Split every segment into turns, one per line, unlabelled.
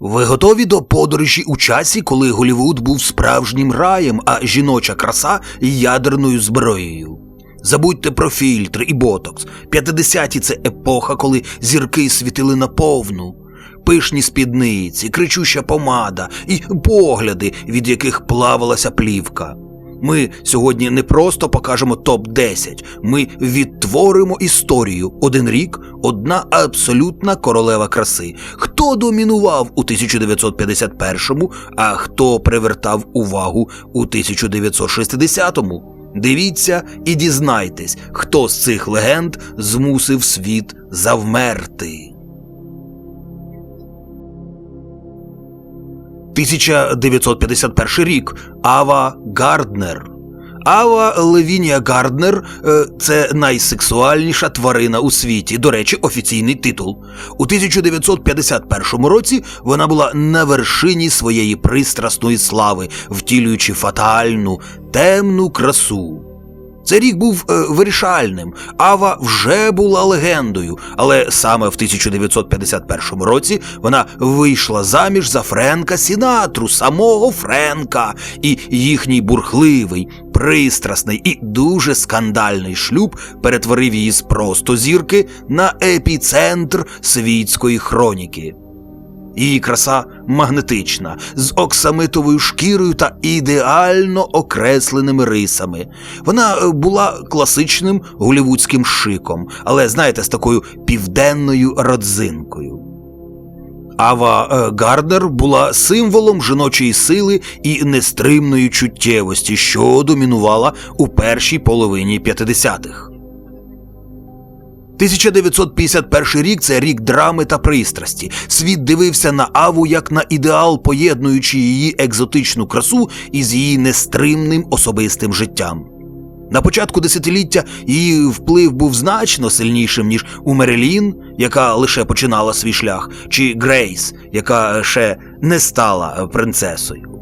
Ви готові до подорожі у часі, коли Голівуд був справжнім раєм, а жіноча краса ядерною зброєю? Забудьте про фільтри і ботокс. 50-ті – це епоха, коли зірки світили наповну. Пишні спідниці, кричуща помада і погляди, від яких плавалася плівка. Ми сьогодні не просто покажемо топ-10, ми відтворимо історію. Один рік, одна абсолютна королева краси. Хто домінував у 1951-му, а хто привертав увагу у 1960-му? Дивіться і дізнайтесь, хто з цих легенд змусив світ завмерти. 1951 рік Ава Гарднер. Ава Левінія Гарднер е, це найсексуальніша тварина у світі. До речі, офіційний титул. У 1951 році вона була на вершині своєї пристрасної слави, втілюючи фатальну, темну красу. Цей рік був е, вирішальним. Ава вже була легендою, але саме в 1951 році вона вийшла заміж за Френка Сінатру, самого Френка, і їхній бурхливий, пристрасний і дуже скандальний шлюб перетворив її з просто зірки на епіцентр світської хроніки. Її краса магнетична, з оксамитовою шкірою та ідеально окресленими рисами. Вона е, була класичним голівудським шиком, але знаєте, з такою південною родзинкою. Ава е, Гарднер була символом жіночої сили і нестримної чуттєвості, що домінувала у першій половині 50-х. 1951 рік це рік драми та пристрасті. Світ дивився на Аву як на ідеал, поєднуючи її екзотичну красу із її нестримним особистим життям. На початку десятиліття її вплив був значно сильнішим, ніж у Мерелін, яка лише починала свій шлях, чи Грейс, яка ще не стала принцесою. –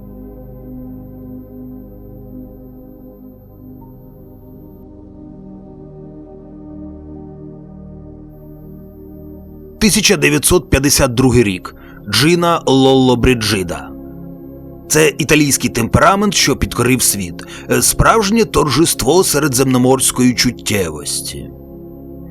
1952 рік. Джина Лоллобриджида. Це італійський темперамент, що підкорив світ, Е, справжнє торжество середземноморської чуттєвості.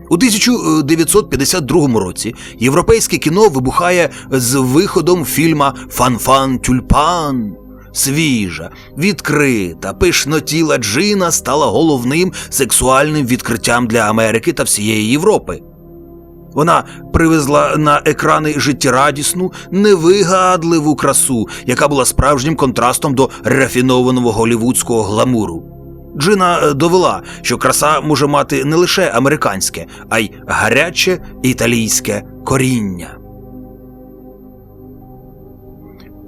У 1952 році європейське кіно вибухає з виходом фільма Фанфан Тюльпан. Свіжа, відкрита, пишнотіла Джина стала головним сексуальним відкриттям для Америки та всієї Європи. Вона привезла на екрани життєрадісну, невигадливу красу, яка була справжнім контрастом до рафінованого голівудського гламуру. Джина е, довела, що краса може мати не лише американське, а й гаряче італійське коріння.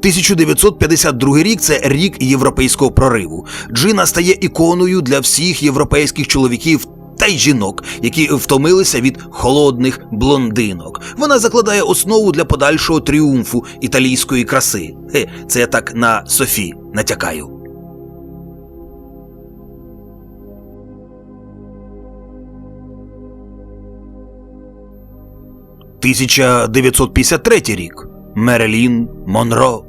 1952 рік це рік європейського прориву. Джина стає іконою для всіх європейських чоловіків та й жінок, які втомилися від холодних блондинок. Вона закладає основу для подальшого тріумфу італійської краси. Хе, це я так на Софі натякаю. «1953 рік. Мерелін Монро.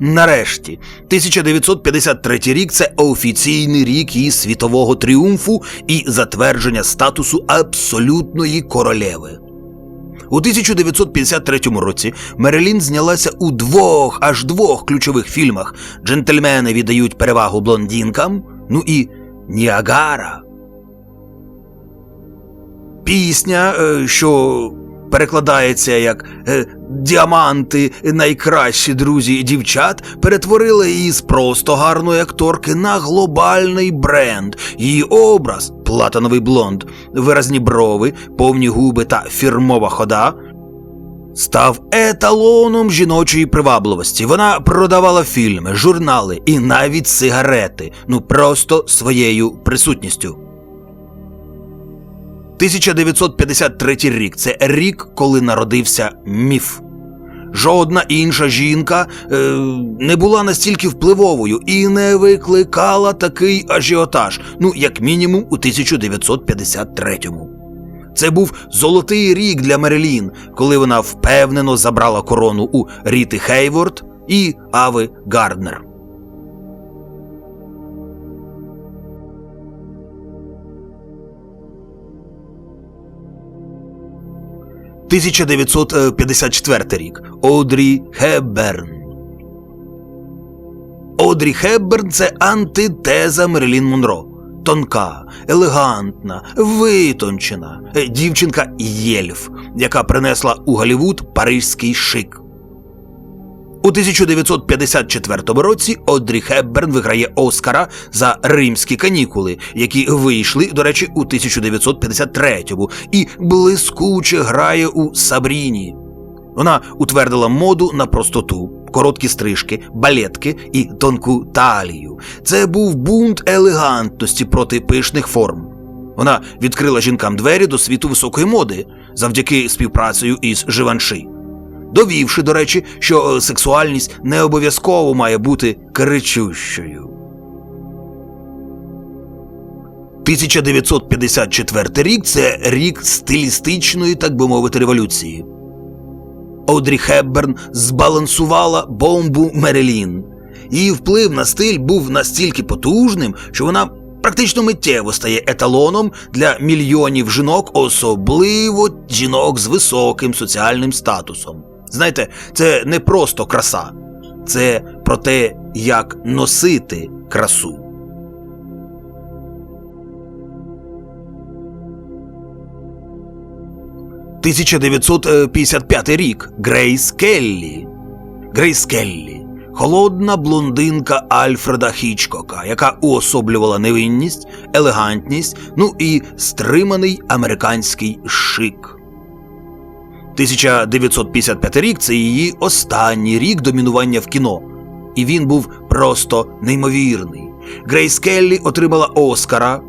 Нарешті, 1953 рік це офіційний рік її світового тріумфу і затвердження статусу абсолютної королеви. У 1953 році Мерелін знялася у двох аж двох ключових фільмах Джентльмени віддають перевагу блондінкам, ну і Ніагара. Пісня, е, що перекладається як е, діаманти, найкращі друзі дівчат, перетворила її з просто гарної акторки на глобальний бренд. Її образ платановий блонд, виразні брови, повні губи та фірмова хода. Став еталоном жіночої привабливості. Вона продавала фільми, журнали і навіть сигарети, ну просто своєю присутністю. 1953 рік це рік, коли народився міф. Жодна інша жінка е, не була настільки впливовою і не викликала такий ажіотаж, ну, як мінімум, у 1953-му. Це був золотий рік для Мерелін, коли вона впевнено забрала корону у Ріти Хейворд і Ави Гарднер. – 1954 рік. Одрі Хеберн. Одрі Хеберн. це антитеза Мерлін Монро. Тонка, елегантна, витончена е, дівчинка Єльф, яка принесла у Голівуд паризький шик. У 1954 році Одрі Хепберн виграє Оскара за римські канікули, які вийшли, до речі, у 1953-му, і блискуче грає у Сабріні. Вона утвердила моду на простоту, короткі стрижки, балетки і тонку талію. Це був бунт елегантності проти пишних форм. Вона відкрила жінкам двері до світу високої моди завдяки співпрацею із Живанши, довівши, до речі, що сексуальність не обов'язково має бути кричущою. 1954 рік це рік стилістичної, так би мовити, революції. Одрі Хепберн збалансувала бомбу Мерелін. Її вплив на стиль був настільки потужним, що вона практично миттєво стає еталоном для мільйонів жінок, особливо жінок з високим соціальним статусом. Знаєте, це не просто краса, це про те, як носити красу. – 1955 рік Грейс Келлі. Грейс Келлі холодна блондинка Альфреда Хічкока, яка уособлювала невинність, елегантність, ну і стриманий американський шик. 1955 рік це її останній рік домінування в кіно, і він був просто неймовірний. Грейс Келлі отримала Оскара,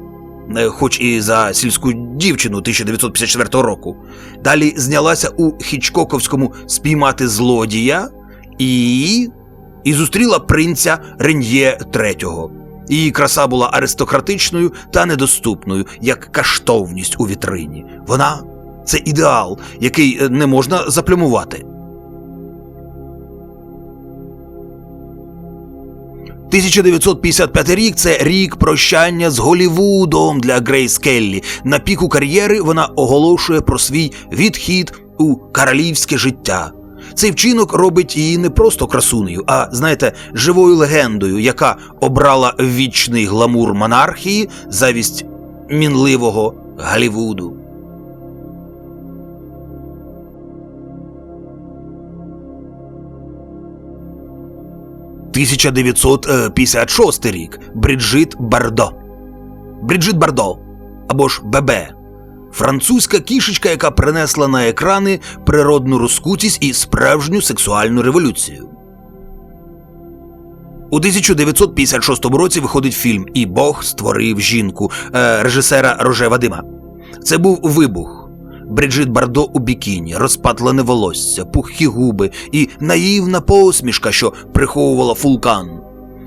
е, хоч і за сільську дівчину 1954 року. Далі знялася у Хічкоковському спіймати злодія і і зустріла принця Рен'є III. Її краса була аристократичною та недоступною, як каштовність у вітрині. Вона це ідеал, який е, не можна заплюмувати. 1955 рік це рік прощання з Голівудом для Грейс Келлі. На піку кар'єри вона оголошує про свій відхід у королівське життя. Цей вчинок робить її не просто красунею, а знаєте, живою легендою, яка обрала вічний гламур монархії завість мінливого Голлівуду. «1956 рік Бріджит Бардо. Бріджит Бардо або ж Бебе французька кішечка, яка принесла на екрани природну розкутість і справжню сексуальну революцію. У 1956 році виходить фільм І Бог створив жінку е, режисера Роже Вадима. Це був вибух. Бриджит Бардо у бікіні, розпатлене волосся, пухкі губи і наївна посмішка, що приховувала фулкан.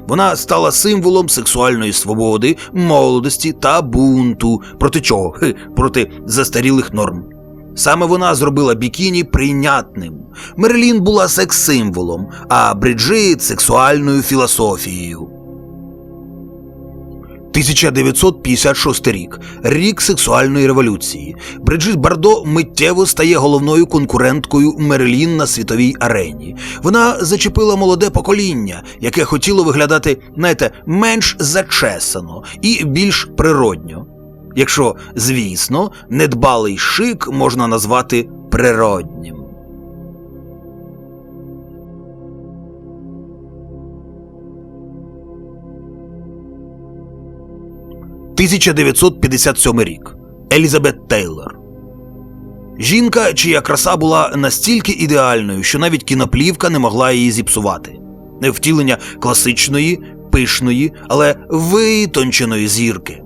Вона стала символом сексуальної свободи, молодості та бунту. Проти чого? Хи, проти застарілих норм. Саме вона зробила бікіні прийнятним. Мерлін була секс-символом, а Бриджит сексуальною філософією. 1956 рік рік сексуальної революції. Бриджит Бардо миттєво стає головною конкуренткою Мерлін на світовій арені. Вона зачепила молоде покоління, яке хотіло виглядати, знаєте, менш зачесано і більш природньо. Якщо, звісно, недбалий шик можна назвати природнім. 1957 рік Елізабет Тейлор. Жінка, чия краса була настільки ідеальною, що навіть кіноплівка не могла її зіпсувати. Втілення класичної, пишної, але витонченої зірки.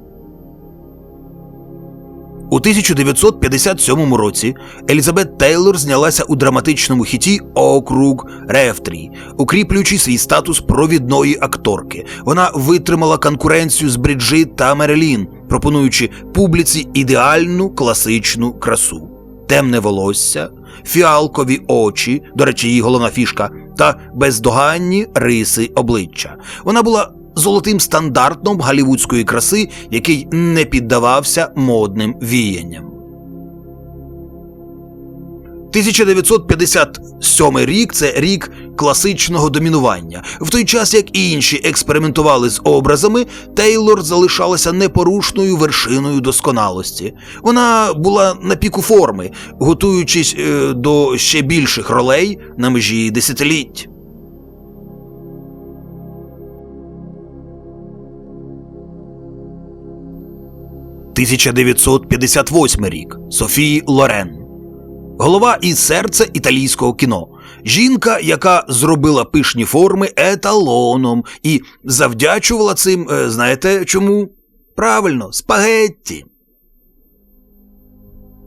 У 1957 році Елізабет Тейлор знялася у драматичному хіті Округ Рефтрі, укріплюючи свій статус провідної акторки. Вона витримала конкуренцію з Бріджит та Мерелін, пропонуючи публіці ідеальну класичну красу, темне волосся, фіалкові очі, до речі, її головна фішка, та бездоганні риси обличчя. Вона була золотим стандартом голівудської краси, який не піддавався модним віянням. 1957 рік це рік класичного домінування. В той час, як інші експериментували з образами, Тейлор залишалася непорушною вершиною досконалості. Вона була на піку форми, готуючись е, до ще більших ролей на межі десятиліть. «1958 рік Софії Лорен голова і серце італійського кіно. Жінка, яка зробила пишні форми еталоном і завдячувала цим, е, знаєте чому? Правильно, спагетті.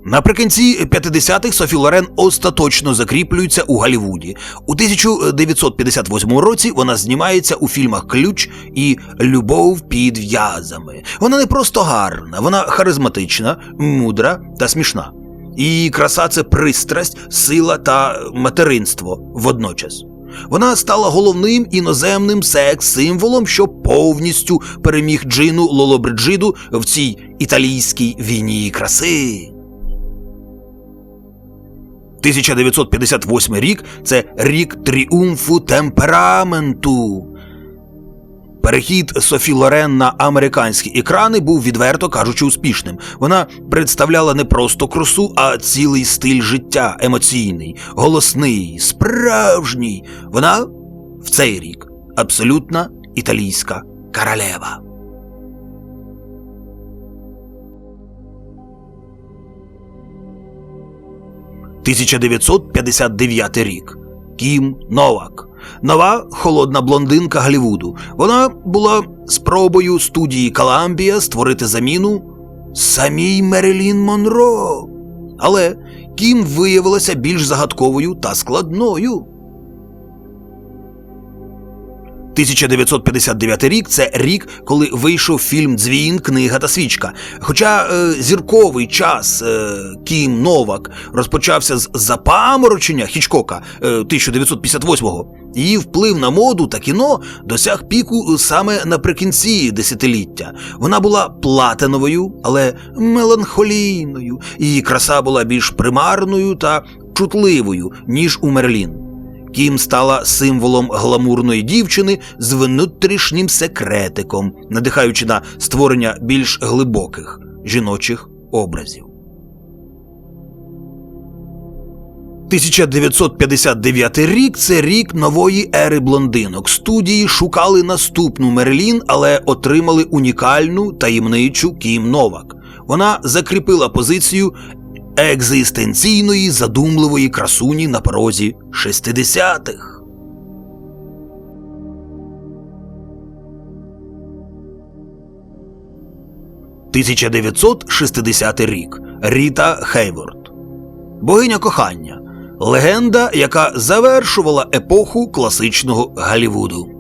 Наприкінці 50-х Софі Лорен остаточно закріплюється у Голлівуді. У 1958 році вона знімається у фільмах Ключ і Любов під в'язами. Вона не просто гарна, вона харизматична, мудра та смішна. Її краса це пристрасть, сила та материнство водночас. Вона стала головним іноземним секс-символом, що повністю переміг Джину Лолобриджиду в цій італійській війні краси. 1958 рік це рік тріумфу темпераменту. Перехід Софі Лорен на американські екрани був відверто кажучи успішним. Вона представляла не просто красу, а цілий стиль життя, емоційний, голосний, справжній. Вона в цей рік абсолютна італійська королева. «1959 рік. Кім Новак нова холодна блондинка Голлівуду. Вона була спробою студії Коламбія створити заміну самій Мерелін Монро. Але Кім виявилася більш загадковою та складною. 1959 рік це рік, коли вийшов фільм Дзвін, книга та свічка. Хоча е, зірковий час е, Кім Новак розпочався з запаморочення Хічкока е, 1958-го, її вплив на моду та кіно досяг піку саме наприкінці десятиліття. Вона була платиновою, але меланхолійною. Її краса була більш примарною та чутливою, ніж у Мерлін. Кім стала символом гламурної дівчини з внутрішнім секретиком, надихаючи на створення більш глибоких жіночих образів. 1959 рік це рік нової ери блондинок. Студії шукали наступну Мерлін, але отримали унікальну таємничу Кім Новак. Вона закріпила позицію екзистенційної задумливої красуні на порозі 60-х. «1960 рік Ріта Хейворд. Богиня кохання. Легенда, яка завершувала епоху класичного Голлівуду.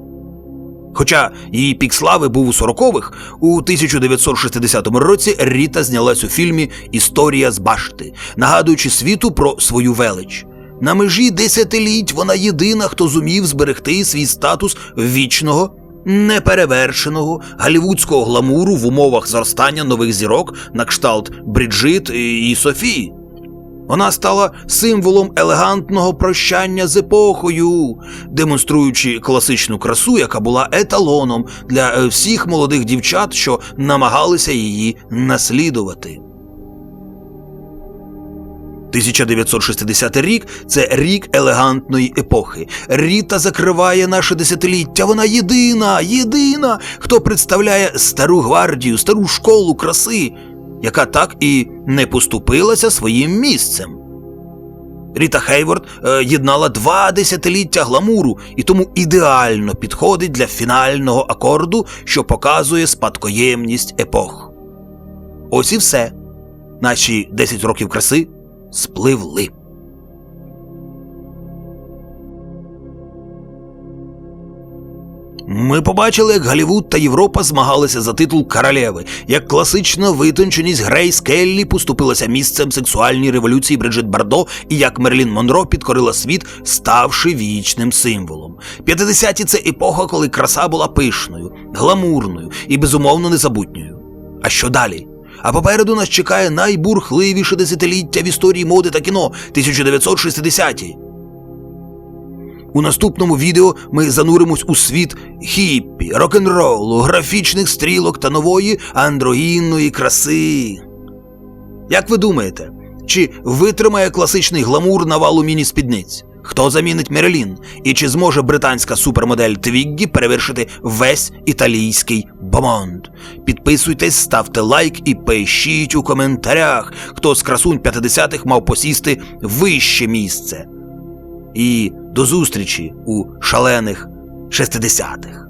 Хоча її пік слави був у 40-х, у 1960 році Ріта знялась у фільмі Історія з башти, нагадуючи світу про свою велич. На межі десятиліть вона єдина, хто зумів зберегти свій статус вічного, неперевершеного голівудського гламуру в умовах зростання нових зірок на кшталт Бріджит і Софії. Вона стала символом елегантного прощання з епохою, демонструючи класичну красу, яка була еталоном для е, всіх молодих дівчат, що намагалися її наслідувати. 1960 рік це рік елегантної епохи. Ріта закриває наше десятиліття. Вона єдина, єдина, хто представляє стару гвардію, стару школу краси яка так і не поступилася своїм місцем. Ріта Хейворд е, єднала два десятиліття гламуру і тому ідеально підходить для фінального акорду, що показує спадкоємність епох. Ось і все. Наші 10 років краси спливли. Ми побачили, як Голлівуд та Європа змагалися за титул королеви, як класична витонченість Грейс Келлі поступилася місцем сексуальній революції Бриджит Бардо, і як Мерлін Монро підкорила світ, ставши вічним символом. 50-ті – це епоха, коли краса була пишною, гламурною і безумовно незабутньою. А що далі? А попереду нас чекає найбурхливіше десятиліття в історії моди та кіно 1960-ті. У наступному відео ми зануримось у світ хіппі, рок-н-ролу, графічних стрілок та нової андрогінної краси. Як ви думаєте, чи витримає класичний гламур навалу міні-спідниць? Хто замінить Мерелін? І чи зможе британська супермодель Твіггі перевершити весь італійський бомонд? Підписуйтесь, ставте лайк і пишіть у коментарях, хто з красунь 50-х мав посісти вище місце. І до зустрічі у шалених 60-х.